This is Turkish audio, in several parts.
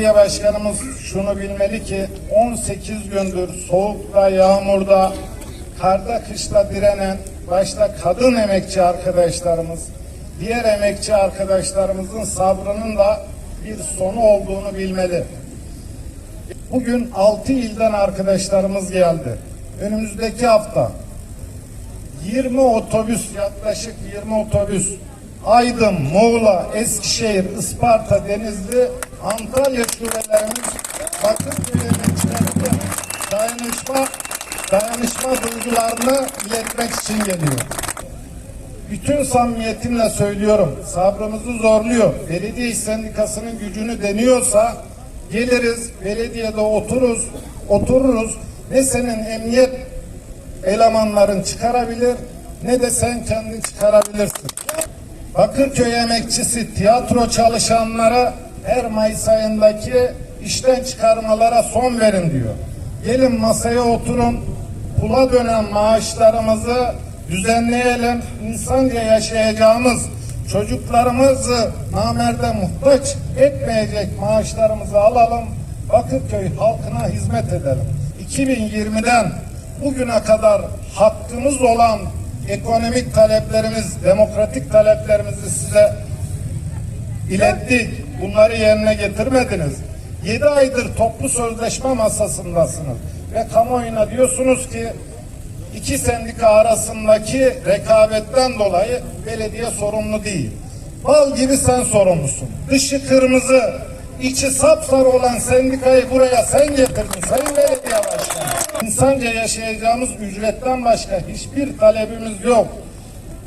belediye başkanımız şunu bilmeli ki 18 gündür soğukta, yağmurda, karda, kışta direnen başta kadın emekçi arkadaşlarımız, diğer emekçi arkadaşlarımızın sabrının da bir sonu olduğunu bilmeli. Bugün 6 ilden arkadaşlarımız geldi. Önümüzdeki hafta 20 otobüs yaklaşık 20 otobüs Aydın, Muğla, Eskişehir, Isparta, Denizli, Antalya şubelerimiz Bakırköy emekçilerine dayanışma, dayanışma duygularını iletmek için geliyor. Bütün samimiyetimle söylüyorum. Sabrımızı zorluyor. Belediye İş Sendikası'nın gücünü deniyorsa geliriz, belediyede otururuz, otururuz. Ne senin emniyet elemanların çıkarabilir ne de sen kendin çıkarabilirsin. Bakırköy emekçisi tiyatro çalışanlara her Mayıs ayındaki işten çıkarmalara son verin diyor. Gelin masaya oturun, pula dönen maaşlarımızı düzenleyelim. İnsanca yaşayacağımız çocuklarımızı namerde muhtaç etmeyecek maaşlarımızı alalım. Bakırköy halkına hizmet edelim. 2020'den bugüne kadar hakkımız olan ekonomik taleplerimiz, demokratik taleplerimizi size ilettik. Bunları yerine getirmediniz. 7 aydır toplu sözleşme masasındasınız ve kamuoyuna diyorsunuz ki iki sendika arasındaki rekabetten dolayı belediye sorumlu değil. Bal gibi sen sorumlusun. Dışı kırmızı, içi sapsarı olan sendikayı buraya sen getirdin Sayın Belediye Başkanı. İnsanca yaşayacağımız ücretten başka hiçbir talebimiz yok.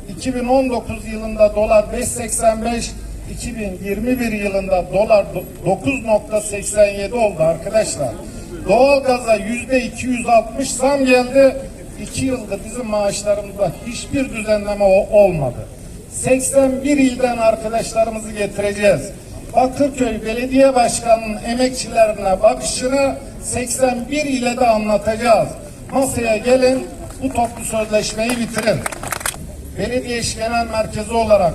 2019 yılında dolar 5.85, 2021 yılında dolar 9.87 oldu arkadaşlar. Doğalgaza yüzde 260 zam geldi. İki yıldır bizim maaşlarımızda hiçbir düzenleme olmadı. 81 ilden arkadaşlarımızı getireceğiz. Bakırköy Belediye Başkanı'nın emekçilerine bakışını 81 ile de anlatacağız. Masaya gelin bu toplu sözleşmeyi bitirin. Belediye İş Genel Merkezi olarak